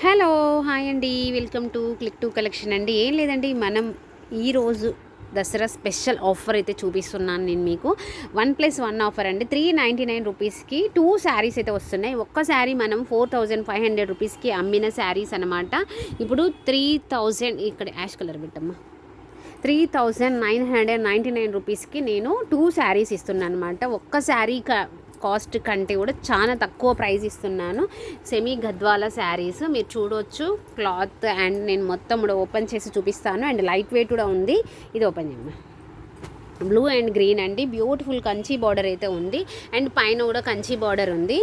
Hello hi అండి. Welcome to click to collection అండి. ఏం లేదండి మనం ఈరోజు దసరా స్పెషల్ ఆఫర్ అయితే చూపిస్తున్నాను నేను మీకు. వన్ ప్లస్ వన్ ఆఫర్ అండి. త్రీ నైంటీ నైన్ రూపీస్కి టూ శారీస్ అయితే వస్తున్నాయి. ఒక్క శారీ మనం ఫోర్ థౌజండ్ ఫైవ్ హండ్రెడ్ రూపీస్కి అమ్మిన శారీస్ అనమాట ఇప్పుడు త్రీ థౌజండ్ ఇక్కడ యాష్ కలర్ పెట్టమ్మా. Three thousand nine hundred ninety nine రూపీస్కి నేను టూ శారీస్ ఇస్తున్నాను అనమాట ఒక్క శారీ క కాస్ట్ కంటే కూడా చాలా తక్కువ ప్రైస్ ఇస్తున్నాను. సెమీ గద్వాల శారీస్ మీరు చూడొచ్చు. క్లాత్ అండ్ నేను మొత్తం కూడా ఓపెన్ చేసి చూపిస్తాను. అండ్ లైట్ వెయిట్ కూడా ఉంది. ఇది ఓపెన్ చేయమ్మా బ్లూ అండ్ గ్రీన్ అండి. బ్యూటిఫుల్ కంచి బార్డర్ అయితే ఉంది. అండ్ పైన కూడా కంచి బార్డర్ ఉంది.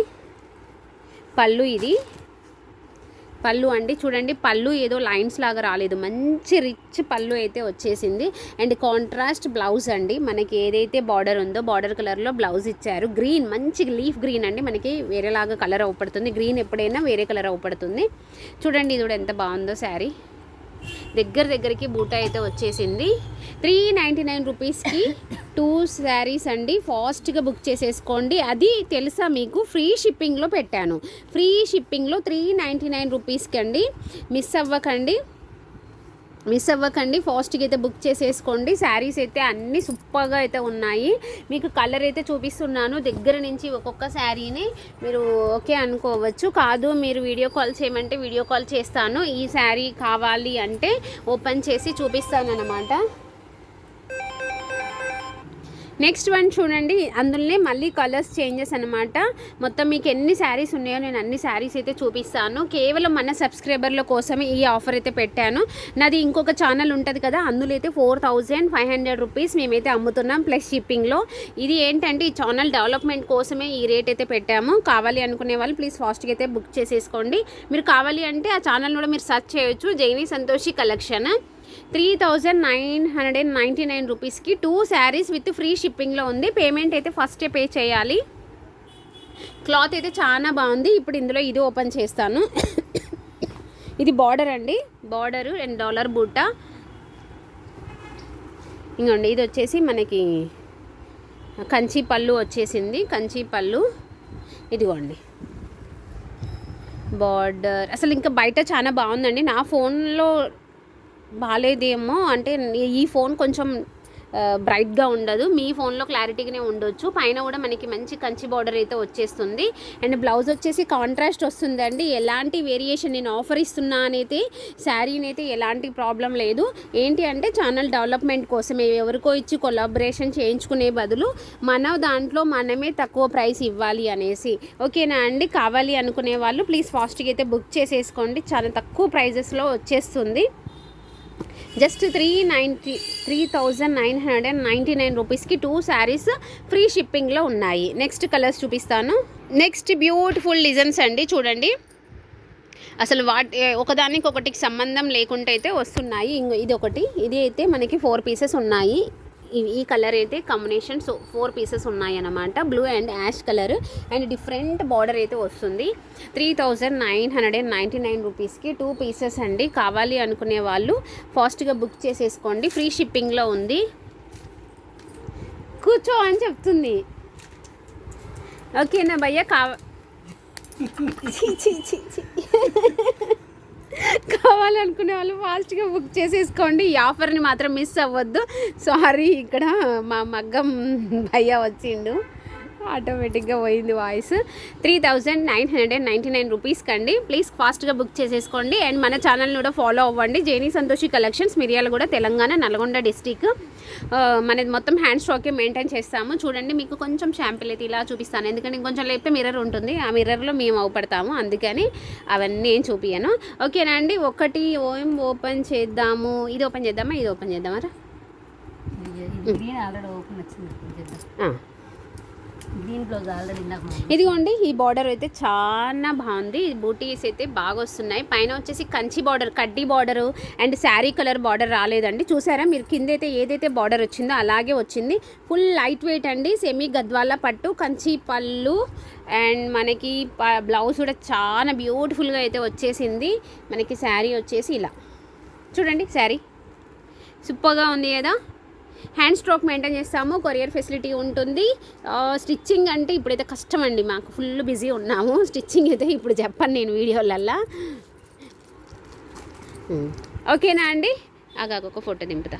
పళ్ళు ఇది. పళ్ళు అండి. చూడండి పళ్ళు ఏదో లైన్స్ లాగా రాలేదు. మంచి రిచ్ పళ్ళు అయితే వచ్చేసింది. అండ్ కాంట్రాస్ట్ బ్లౌజ్ అండి. మనకి ఏదైతే బార్డర్ ఉందో బార్డర్ కలర్లో బ్లౌజ్ ఇచ్చారు. గ్రీన్ మంచి లీఫ్ గ్రీన్ అండి. మనకి వేరేలాగా కలర్ అవుపడుతుంది గ్రీన్ ఎప్పుడైనా వేరే కలర్ అవుపడుతుంది చూడండి ఇది కూడా ఎంత బాగుందో శారీ. దగ్గర దగ్గరికి బూట అయితే వచ్చేసింది. త్రీ నైంటీ నైన్ రూపీస్కి టూ శారీస్ అండి ఫాస్ట్గా బుక్ చేసేసుకోండి. అది తెలుసా మీకు? ఫ్రీ షిప్పింగ్లో పెట్టాను. ఫ్రీ షిప్పింగ్లో త్రీ నైంటీ నైన్ రూపీస్కి అండి మిస్ అవ్వకండి. మిస్ అవ్వకండి. ఫాస్ట్గా అయితే బుక్ చేసేసుకోండి. శారీస్ అయితే అన్నీ సూపర్గా అయితే ఉన్నాయి. మీకు కలర్ అయితే చూపిస్తున్నాను. దగ్గర నుంచి ఒక్కొక్క శారీని మీరు ఓకే అనుకోవచ్చు. కాదు మీరు వీడియో కాల్ చేయమంటే వీడియో కాల్ చేస్తాను. ఈ శారీ కావాలి అంటే ఓపెన్ చేసి చూపిస్తాను అనమాట నెక్స్ట్ వన్ చూడండి అందులోనే మళ్ళీ కలర్స్ చేంజెస్ అనమాట మొత్తం మీకు ఎన్ని శారీస్ ఉన్నాయో నేను అన్ని శారీస్ అయితే చూపిస్తాను. కేవలం మన సబ్స్క్రైబర్ల కోసమే ఈ ఆఫర్ అయితే పెట్టాను. నాది ఇంకొక ఛానల్ ఉంటుంది కదా అందులో అయితే four thousand five hundred rupees మేమైతే అమ్ముతున్నాం ప్లస్ షిప్పింగ్లో ఇది ఏంటంటే ఈ ఛానల్ డెవలప్మెంట్ కోసమే ఈ రేట్ అయితే పెట్టాము. కావాలి అనుకునే వాళ్ళు ప్లీజ్ ఫాస్ట్గా అయితే బుక్ చేసేసుకోండి. మీరు కావాలి అంటే ఆ ఛానల్ కూడా మీరు సెర్చ్ చేయొచ్చు. Jaini Santoshi collection three thousand nine hundred and ninety nine రూపీస్కి టూ శారీస్ విత్ ఫ్రీ షిప్పింగ్లో ఉంది. పేమెంట్ అయితే ఫస్టే పే చేయాలి. క్లాత్ అయితే చాలా బాగుంది. ఇప్పుడు ఇందులో ఇది ఓపెన్ చేస్తాను. ఇది బార్డర్ అండి. బార్డరు అండ్ డాలర్ బూట. ఇంకోండి ఇది వచ్చేసి మనకి కంచి పళ్ళు వచ్చేసింది. కంచి పళ్ళు. ఇదిగోండి. బార్డర్. అసలు ఇంకా బయట చాలా బాగుందండి. నా ఫోన్లో బాగాలేదేమో అంటే ఈ ఫోన్ కొంచెం బ్రైట్గా ఉండదు. మీ ఫోన్లో క్లారిటీగానే ఉండొచ్చు. పైన కూడా మనకి మంచి కంచి బార్డర్ అయితే వచ్చేస్తుంది. అండ్ బ్లౌజ్ వచ్చేసి కాంట్రాస్ట్ వస్తుందండి. ఎలాంటి వేరియేషన్ నేను ఆఫర్ ఇస్తున్నా అనేది శారీని అయితే ఎలాంటి ప్రాబ్లం లేదు. ఏంటి అంటే ఛానల్ డెవలప్మెంట్ కోసమే. ఎవరికో ఇచ్చి కొలాబరేషన్ చేయించుకునే బదులు మన దాంట్లో మనమే తక్కువ ప్రైస్ ఇవ్వాలి అనేసి. ఓకేనా అండి? కావాలి అనుకునే వాళ్ళు ప్లీజ్ ఫాస్ట్గా అయితే బుక్ చేసేసుకోండి. చాలా తక్కువ ప్రైజెస్లో వచ్చేస్తుంది. Just three ninety three thousand nine hundred and ninety nine రూపీస్కి టూ శారీస్ ఫ్రీ షిప్పింగ్లో ఉన్నాయి. నెక్స్ట్ కలర్స్ చూపిస్తాను. నెక్స్ట్ బ్యూటిఫుల్ డిజైన్స్ అండి చూడండి. అసలు వాటి ఒకదానికి ఒకటికి సంబంధం లేకుండా అయితే వస్తున్నాయి. ఇంకో ఇది ఒకటి ఇది అయితే మనకి ఫోర్ పీసెస్ ఉన్నాయి. ఈ- కలర్ అయితే కాంబినేషన్ సో ఫోర్ పీసెస్ ఉన్నాయి అన్నమాట blue and ash colour and different border అయితే వస్తుంది. Three thousand nine hundred and ninety nine రూపీస్కి టూ పీసెస్ అండి. కావాలి అనుకునే వాళ్ళు ఫాస్ట్గా బుక్ చేసేసుకోండి. ఫ్రీ షిప్పింగ్లో ఉంది. కూర్చో అని చెప్తుంది. ఓకేనా భయ్య? కావ కావాలనుకునే వాళ్ళు ఫాస్ట్గా బుక్ చేసేసుకోండి. ఈ ఆఫర్ని మాత్రం మిస్ అవ్వద్దు. సారీ ఇక్కడ మా మగ్గం భయ్య వచ్చిండు. ఆటోమేటిక్గా పోయింది voice. Three thousand nine hundred and ninety nine రూపీస్కి అండి. ప్లీజ్ ఫాస్ట్గా బుక్ చేసేసుకోండి. అండ్ మన ఛానల్ని కూడా ఫాలో అవ్వండి. జేనీ సంతోషి కలెక్షన్స్ మిరియాల కూడా తెలంగాణ నల్గొండ డిస్టిక్. మనది మొత్తం హ్యాండ్ స్టాకే మెయింటైన్ చేస్తాము. చూడండి మీకు కొంచెం షాంపిల్ అయితే ఇలా చూపిస్తాను. ఎందుకంటే ఇంకొంచెం లేపితే మిర్రర్ ఉంటుంది. ఆ మిర్రర్లో మేము అవుపడతాము. అందుకని అవన్నీ ఏం చూపించాను ఓకేనా అండి? ఒకటి ఓఎం ఓపెన్ చేద్దాము. ఇది ఓపెన్ చేద్దామా? ఇది ఓపెన్ చేద్దామా గ్రీన్ ఆల్రెడీ ఓపెన్ వచ్చింది చేద్దాం ఆ. గ్రీన్ బ్లౌజ్ ఆల్రెడీ ఇందాక మనం ఇదిగోండి ఈ బార్డర్ అయితే చాలా బాగుంది. బూటీస్ అయితే బాగా వస్తున్నాయి. పైన వచ్చేసి కంచి బార్డర్ కడ్డీ border and sari colour border రాలేదండి. చూసారా? మీరు కింద అయితే ఏదైతే బార్డర్ వచ్చిందో అలాగే వచ్చింది. ఫుల్ లైట్ వెయిట్ అండి. సెమీ గద్వాల పట్టు కంచి పళ్ళు అండ్ మనకి బ్లౌజ్ కూడా చాలా బ్యూటిఫుల్గా అయితే వచ్చేసింది. మనకి శారీ వచ్చేసి ఇలా. చూడండి శారీ సూపర్గా ఉంది కదా? హ్యాండ్ స్ట్రోక్ మెయింటైన్ చేస్తాము కొరియర్ ఫెసిలిటీ ఉంటుంది. స్టిచ్చింగ్ అంటే ఇప్పుడైతే కష్టం అండి మాకు. ఫుల్ బిజీ ఉన్నాము. స్టిచ్చింగ్ అయితే ఇప్పుడు చెప్పను నేను వీడియోలల్లా. ఓకేనా అండి? ఆగా ఒక ఫోటో దింపుతా.